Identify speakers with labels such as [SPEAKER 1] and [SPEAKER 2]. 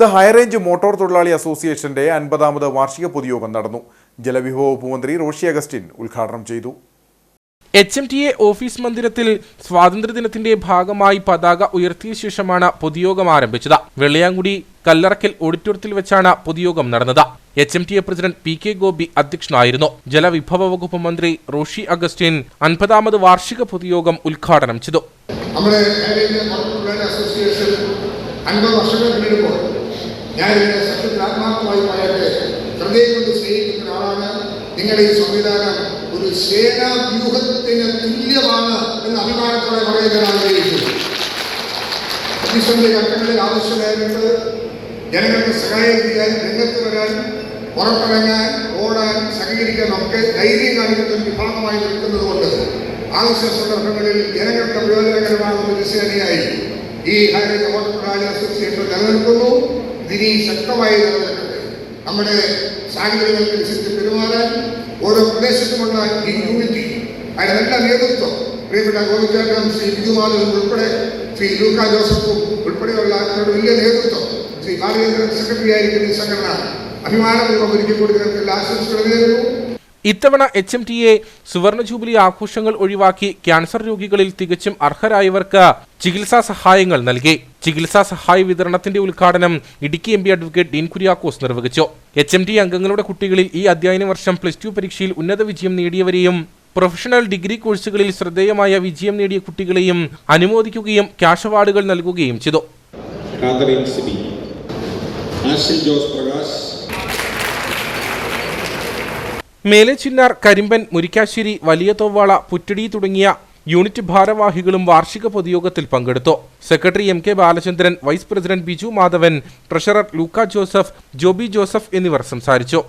[SPEAKER 1] The high range motor തൊഴിലാളി അസോസിയേഷന്റെ അൻപതാമത് വാർഷിക പൊതുയോഗം നടന്നു. ജലവിഭവ വകുപ്പ് മന്ത്രി റോഷി അഗസ്റ്റിൻ ഉദ്ഘാടനം ചെയ്തു.
[SPEAKER 2] H M T A office മന്ദിരത്തിൽ സ്വാതന്ത്ര്യദിനത്തിന്റെ ഭാഗമായി പതാക ഉയർത്തിയ ശേഷമാണ് പൊതുയോഗം ആരംഭിച്ചത്. വെള്ളിയാങ്കുടി കല്ലറക്കൽ ഓഡിറ്റോറിയത്തിൽ വെച്ചാണ് പൊതുയോഗം നടന്നത്. H M T A president P K Gopi അധ്യക്ഷനായിരുന്നു. ജലവിഭവ വകുപ്പ് മന്ത്രി റോഷി അഗസ്റ്റിൻ അൻപതാമത് വാർഷിക പൊതുയോഗം ഉദ്ഘാടനം ചെയ്തു.
[SPEAKER 3] നമ്മുടെ അസോസിയേഷൻ അൻപത് വർഷങ്ങൾ പിന്നിടുമ്പോൾ ഞാൻ ഇതിനെ സത്യത്തിൽ ആത്മാർത്ഥമായി പറയട്ടെ. ഹൃദയം കൊണ്ട് സ്നേഹിക്കുന്ന ഒരാളാണ്. നിങ്ങളുടെ ഈ സംവിധാനം ഒരു സേനാ വ്യൂഹത്തിന് തുല്യമാണ് എന്ന് അഭിമാനത്തോടെ പറയുക ആഗ്രഹിക്കുന്നു. പ്രതിസന്ധി ഘട്ടങ്ങളിൽ ആവശ്യമായിട്ട് ജനങ്ങൾക്ക് സഹായം ചെയ്യാൻ രംഗത്ത് വരാൻ പുറത്തിറങ്ങാൻ ഓടാൻ സഹകരിക്കാൻ ഒക്കെ ധൈര്യം കാണിക്കുന്ന വിഭാഗമായി നിൽക്കുന്നത് കൊണ്ട് ആവശ്യ സന്ദർഭങ്ങളിൽ ജനങ്ങൾക്ക് പ്രയോജനകരമാകുന്ന സേനയായി ഈ ഹരിത ഹോട്ടൽ അസോസിയേഷൻ നിലനിൽക്കുന്നു. ഇതിനി ശക്തമായി നമ്മുടെ സാഹചര്യങ്ങൾക്കനുസരിച്ച് പെരുമാറാൻ ഓരോ പ്രദേശത്തുമുള്ള യൂണിറ്റി അതിന്റെ നല്ല നേതൃത്വം പ്രിയപ്പെട്ട ഗോപിചാട്ടം ശ്രീ ബിജുമാധവൻ ഉൾപ്പെടെ ശ്രീ ലൂക്ക ജോസഫും ഉൾപ്പെടെയുള്ള അവരുടെ വലിയ നേതൃത്വം ശ്രീ ബാലചന്ദ്രൻ സെക്രട്ടറി ആയിരിക്കുന്ന ഈ സംഘടന അഭിമാനപൂർവം ഒരുക്കി കൊടുക്കുന്ന ആശംസകൾ നേരുന്നു.
[SPEAKER 2] ഇത്തവണ എച്ച് എം ടി എ സുവർണ ജൂബിലി ആഘോഷങ്ങൾ ഒഴിവാക്കി ക്യാൻസർ രോഗികളിൽ തികച്ചും അർഹരായവർക്ക് ചികിത്സാ സഹായങ്ങൾ നൽകി. ചികിത്സാ സഹായ വിതരണത്തിന്റെ ഉദ്ഘാടനം Idukki M P advocate Dean Kuriakose നിർവഹിച്ചു. എച്ച് എം ടി അംഗങ്ങളുടെ കുട്ടികളിൽ ഈ അധ്യയന വർഷം പ്ലസ് ടു പരീക്ഷയിൽ ഉന്നത വിജയം നേടിയവരെയും പ്രൊഫഷണൽ ഡിഗ്രി കോഴ്സുകളിൽ ശ്രദ്ധേയമായ വിജയം നേടിയ കുട്ടികളെയും അനുമോദിക്കുകയും ക്യാഷ് അവാർഡുകൾ നൽകുകയും ചെയ്തു.
[SPEAKER 4] ജോസ് പ്രകാശ്.
[SPEAKER 2] മേലെച്ചിന്നാർ കരിമ്പൻ മുരിക്കാശ്ശേരി വലിയ തോവാള പുറ്റടി തുടങ്ങിയ യൂണിറ്റ് ഭാരവാഹികളും വാർഷിക പൊതുയോഗത്തിൽ പങ്കെടുത്തു. Secretary M K Balachandran vice president Biju Madhavan treasurer Luka Joseph Joby Joseph എന്നിവർ സംസാരിച്ചു.